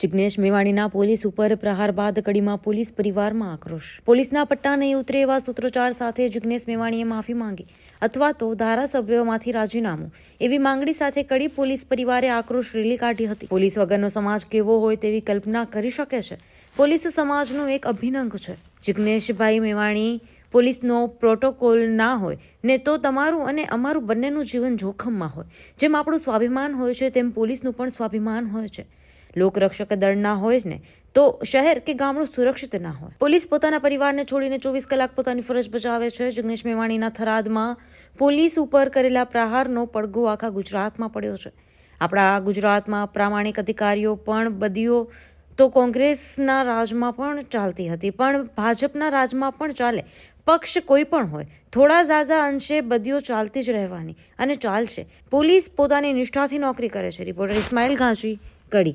Jignesh મેવાણીના police ઉપર પ્રહાર બાદ કડીમાં પોલીસ પરિવારમાં આક્રોશ. પોલીસના પટ્ટા નહીં ઉતરે એવા સૂત્રોચ્ચાર સાથે જિગ્નેશ મેવાણીએ માફી માંગી. અથવા તો ધારાસભ્યોમાંથી રાજીનામું. એવી માંગણી સાથે કડી પોલીસ પરિવારે આક્રોશ રેલી કાઢી હતી. પોલીસ વગરનો સમાજ કેવો હોય તેવી કલ્પના કરી શકે છે. પોલીસ સમાજનો એક અભિનંગ છે. જિજ્ઞેશભાઈ મેવાણી પોલીસનો પ્રોટોકોલ ના હોય, ને તો તમારું અને અમારું બંનેનું જીવન જોખમમાં હોય. જેમ આપણું સ્વાભિમાન હોય છે, તેમ પોલીસનું પણ સ્વાભિમાન હોય છે. લોકરક્ષક દળ ના હોય ને, તો શહેર કે ગામડું સુરક્ષિત ના હોય. પોલીસ પોતાના પરિવારને છોડીને ચોવીસ કલાક પોતાની ફરજ બજાવે છે. જિગ્નેશ મેવાણીના થરાદમાં પોલીસ ઉપર કરેલા પ્રહારનો પડઘો આખા ગુજરાતમાં પડ્યો છે. આપણા ગુજરાતમાં પ્રામાણિક અધિકારીઓ પણ બદીઓ, તો કોંગ્રેસના રાજમાં પણ ચાલતી હતી. પણ ભાજપના રાજમાં પણ ચાલે. પક્ષ કોઈ પણ હોય, થોડા ઝાઝા અંશે બદીઓ ચાલતી જ રહેવાની અને ચાલશે. પોલીસ પોતાની નિષ્ઠાથી નોકરી કરે છે. રિપોર્ટર ઇસ્માઇલ ગાંચી કડી.